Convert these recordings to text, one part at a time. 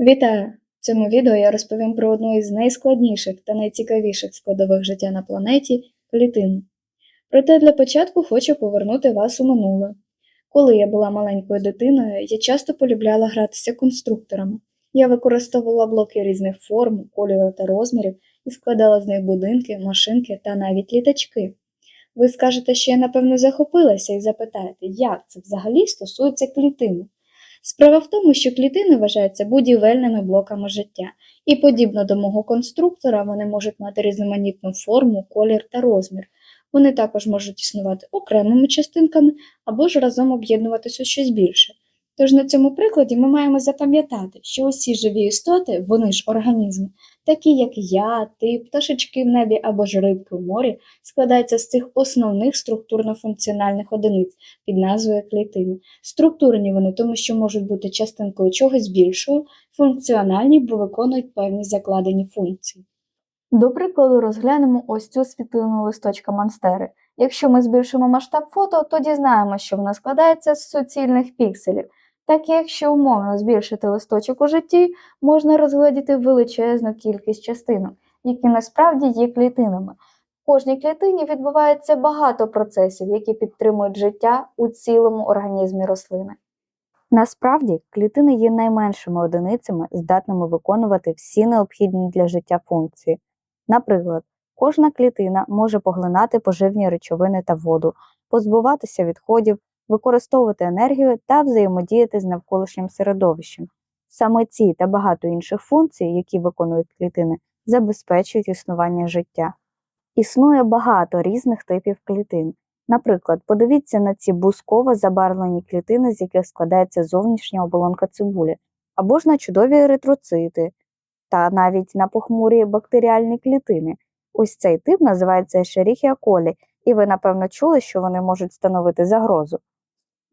Вітаю! В цьому відео я розповім про одну із найскладніших та найцікавіших складових життя на планеті клітину. Проте для початку хочу повернути вас у минуле. Коли я була маленькою дитиною, я часто полюбляла гратися конструкторами. Я використовувала блоки різних форм, кольору та розмірів і складала з них будинки, машинки та навіть літачки. Ви скажете, що я напевно захопилася і запитаєте, як це взагалі стосується клітини. Справа в тому, що клітини вважаються будівельними блоками життя, і подібно до мого конструктора, вони можуть мати різноманітну форму, колір та розмір. Вони також можуть існувати окремими частинками або ж разом об'єднуватися щось більше. Тож на цьому прикладі ми маємо запам'ятати, що усі живі істоти, вони ж організми, такі як я, ти, пташечки в небі або ж рибки в морі, складаються з цих основних структурно-функціональних одиниць під назвою клітини. Структурні вони тому, що можуть бути частинкою чогось більшого, функціональні, бо виконують певні закладені функції. До прикладу, розглянемо ось цю світлину листочка Монстери. Якщо ми збільшимо масштаб фото, то дізнаємося, що вона складається з суцільних пікселів. Так якщо умовно збільшити листочок у житті, можна розгледіти величезну кількість частинок, які насправді є клітинами. В кожній клітині відбувається багато процесів, які підтримують життя у цілому організмі рослини. Насправді, клітини є найменшими одиницями, здатними виконувати всі необхідні для життя функції. Наприклад, кожна клітина може поглинати поживні речовини та воду, позбуватися відходів, використовувати енергію та взаємодіяти з навколишнім середовищем. Саме ці та багато інших функцій, які виконують клітини, забезпечують існування життя. Існує багато різних типів клітин. Наприклад, подивіться на ці бусково забарвлені клітини, з яких складається зовнішня оболонка цибулі, або ж на чудові еритроцити, та навіть на похмурі бактеріальні клітини. Ось цей тип називається coli, і ви, напевно, чули, що вони можуть становити загрозу.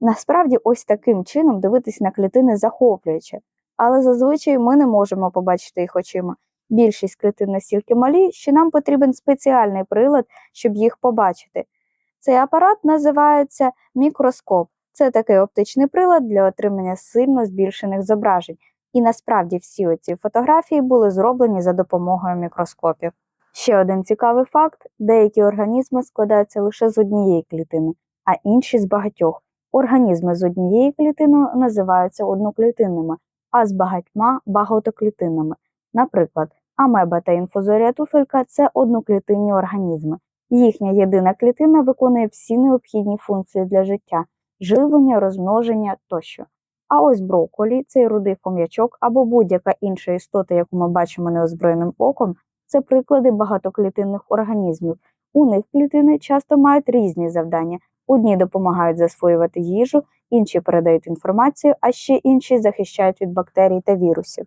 Насправді, ось таким чином дивитись на клітини захоплююче, але зазвичай ми не можемо побачити їх очима. Більшість клітин настільки малі, що нам потрібен спеціальний прилад, щоб їх побачити. Цей апарат називається мікроскоп. Це такий оптичний прилад для отримання сильно збільшених зображень. І насправді всі оці фотографії були зроблені за допомогою мікроскопів. Ще один цікавий факт: деякі організми складаються лише з однієї клітини, а інші з багатьох. Організми з однією клітиною називаються одноклітинними, а з багатьма багатоклітинними. Наприклад, амеба та інфузорія туфелька це одноклітинні організми. Їхня єдина клітина виконує всі необхідні функції для життя живлення, розмноження тощо. А ось брокколі, цей рудий хом'ячок або будь-яка інша істота, яку ми бачимо неозброєним оком, це приклади багатоклітинних організмів. У них клітини часто мають різні завдання. Одні допомагають засвоювати їжу, інші передають інформацію, а ще інші захищають від бактерій та вірусів.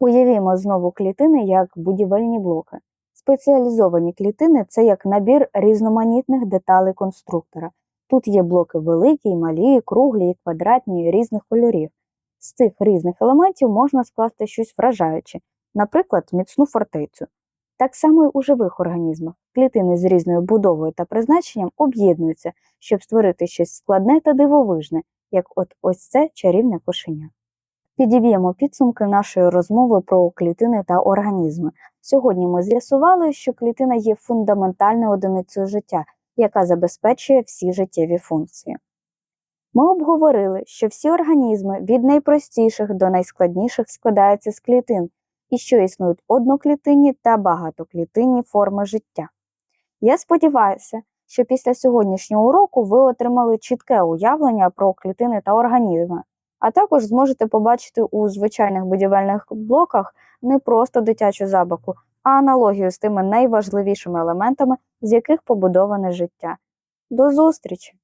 Уявімо знову клітини як будівельні блоки. Спеціалізовані клітини це як набір різноманітних деталей конструктора. Тут є блоки великі, малі, круглі, квадратні, різних кольорів. З цих різних елементів можна скласти щось вражаюче, наприклад, міцну фортецю. Так само й у живих організмах. Клітини з різною будовою та призначенням об'єднуються, щоб створити щось складне та дивовижне, як от ось це чарівне кошеня. Підіб'ємо підсумки нашої розмови про клітини та організми. Сьогодні ми з'ясували, що клітина є фундаментальною одиницею життя, яка забезпечує всі життєві функції. Ми обговорили, що всі організми від найпростіших до найскладніших складаються з клітин і що існують одноклітинні та багатоклітинні форми життя. Я сподіваюся, що після сьогоднішнього уроку ви отримали чітке уявлення про клітини та організми, а також зможете побачити у звичайних будівельних блоках не просто дитячу забавку, а аналогію з тими найважливішими елементами, з яких побудоване життя. До зустрічі!